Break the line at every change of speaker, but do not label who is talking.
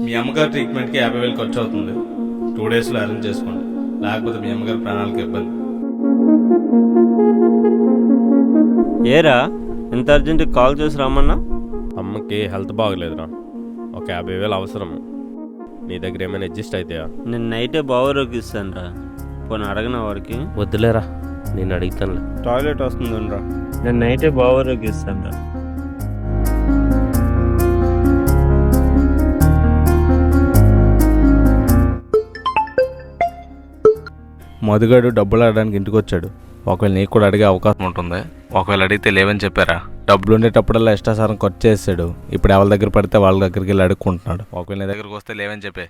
మీ అమ్మగారు ట్రీట్మెంట్కి యాభై వేలు ఖర్చు అవుతుంది టూ డేస్లో అరేంజ్ చేసుకోండి. లేకపోతే మీ అమ్మగారి ప్రాణాలకు ఇబ్బంది.
ఏరా? ఇంత అర్జెంట్ కాల్ చేసి రమ్మన్నా?
అమ్మకి హెల్త్ బాగలేదురా. ఒక యాభై వేలు అవసరం నీ దగ్గర ఏమైనా అడ్జస్ట్ అవుతాయా
నేను నైటే బావరోకి ఇస్తాను రా పోనీ అడగన వాడికి?
వద్దులేరా నేను అడుగుతానులే.
టాయిలెట్ వస్తుంది రా నేను నైటే బావరోకి ఇస్తాను రా
మధుగాడు డబ్బులు అడగడానికి ఇంటికి వచ్చాడు ఒకవేళ నీకు కూడా అడిగే అవకాశం ఉంటుంది. ఒకవేళ అడిగితే లేవని చెప్పారా? డబ్బులు ఉండేటప్పుడల్లా ఇష్టాసారం ఖర్చు చేసాడు. ఇప్పుడు ఎవరి దగ్గర పడితే వాళ్ళ దగ్గరికి వెళ్ళి అడుక్కుంటున్నాడు. ఒకవేళ నీ దగ్గరికి వస్తే లేవని చెప్పే.